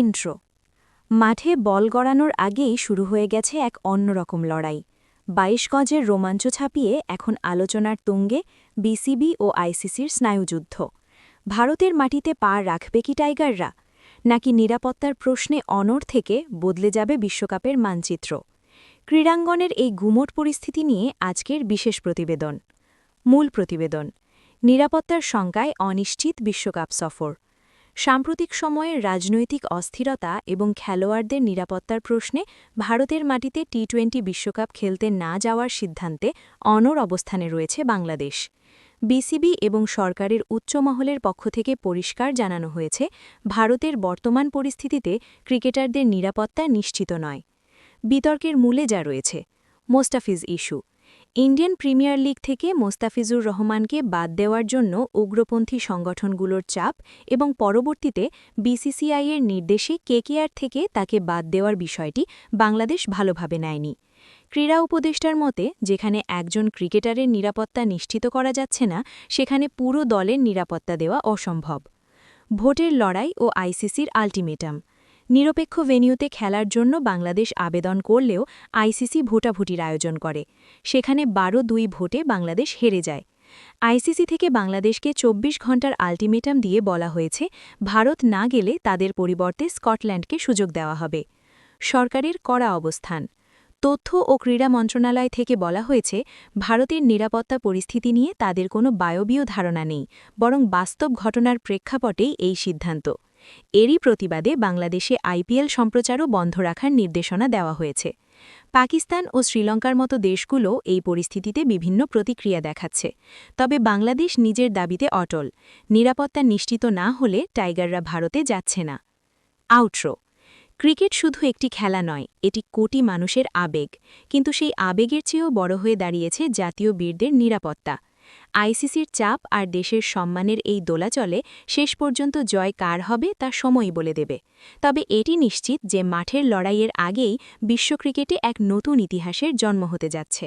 Intro. মাঠে বল গড়ানোর আগেই শুরু হয়ে গেছে এক অন্যরকম লড়াই। বাইশ গজের রোমাঞ্চ ছাপিয়ে এখন আলোচনার তুঙ্গে বিসিবি ও আইসিসির স্নায়ুযুদ্ধ। ভারতের মাটিতে পা রাখবে কি টাইগাররা? নাকি নিরাপত্তার প্রশ্নে অনর থেকে বদলে যাবে বিশ্বকাপের মানচিত্র? ক্রীড়াঙ্গনের এই গুমট পরিস্থিতি নিয়ে আজকের বিশেষ প্রতিবেদন। মূল প্রতিবেদন, নিরাপত্তার শঙ্কায় অনিশ্চিত বিশ্বকাপ সফর। সাম্প্রতিক সময়ে রাজনৈতিক অস্থিরতা এবং খেলোয়াড়দের নিরাপত্তার প্রশ্নে ভারতের মাটিতে টি টোয়েন্টি বিশ্বকাপ খেলতে না যাওয়ার সিদ্ধান্তে অনর অবস্থানে রয়েছে বাংলাদেশ। বিসিবি এবং সরকারের উচ্চমহলের পক্ষ থেকে পরিষ্কার জানানো হয়েছে, ভারতের বর্তমান পরিস্থিতিতে ক্রিকেটারদের নিরাপত্তা নিশ্চিত নয়। বিতর্কের মূলে যা রয়েছে Mustafiz issue Indian Premier League থেকে মোস্তাফিজুর রহমানকে বাদ দেওয়ার জন্য উগ্রপন্থী সংগঠনগুলোর চাপ এবং পরবর্তীতে বিসিসিআইয়ের নির্দেশে কেকেআর থেকে তাকে বাদ দেওয়ার বিষয়টি বাংলাদেশ ভালোভাবে নেয়নি। ক্রীড়া উপদেষ্টার মতে, যেখানে একজন ক্রিকেটারের নিরাপত্তা নিশ্চিত করা যাচ্ছে না, সেখানে পুরো দলের নিরাপত্তা দেওয়া অসম্ভব। ভোটের লড়াই ও আইসিসির আল্টিমেটাম। নিরপেক্ষ ভেনিউতে খেলার জন্য বাংলাদেশ আবেদন করলেও আইসিসি ভোটাভুটির আয়োজন করে। সেখানে বারো দুই ভোটে বাংলাদেশ হেরে যায়। আইসিসি থেকে বাংলাদেশকে ২৪ ঘণ্টার আল্টিমেটাম দিয়ে বলা হয়েছে, ভারত না গেলে তাদের পরিবর্তে স্কটল্যান্ডকে সুযোগ দেওয়া হবে। সরকারের কড়া অবস্থান। তথ্য ও ক্রীড়া মন্ত্রণালয় থেকে বলা হয়েছে, ভারতের নিরাপত্তা পরিস্থিতি নিয়ে তাদের কোনো বায়বীয় ধারণা নেই, বরং বাস্তব ঘটনার প্রেক্ষাপটেই এই সিদ্ধান্ত। এরই প্রতিবাদে বাংলাদেশে আইপিএল সম্প্রচারও বন্ধ রাখার নির্দেশনা দেওয়া হয়েছে। পাকিস্তান ও শ্রীলঙ্কার মতো দেশগুলো এই পরিস্থিতিতে বিভিন্ন প্রতিক্রিয়া দেখাচ্ছে। তবে বাংলাদেশ নিজের দাবিতে অটল। নিরাপত্তা নিশ্চিত না হলে টাইগাররা ভারতে যাচ্ছে না। আউট্রো। ক্রিকেট শুধু একটি খেলা নয়, এটি কোটি মানুষের আবেগ। কিন্তু সেই আবেগের চেয়েও বড় হয়ে দাঁড়িয়েছে জাতীয় বীরদের নিরাপত্তা। আইসিসির চাপ আর দেশের সম্মানের এই দোলাচলে শেষ পর্যন্ত জয় কার হবে তা সময়ই বলে দেবে। তবে এটি নিশ্চিত যে মাঠের লড়াইয়ের আগেই বিশ্ব ক্রিকেটে এক নতুন ইতিহাসের জন্ম হতে যাচ্ছে।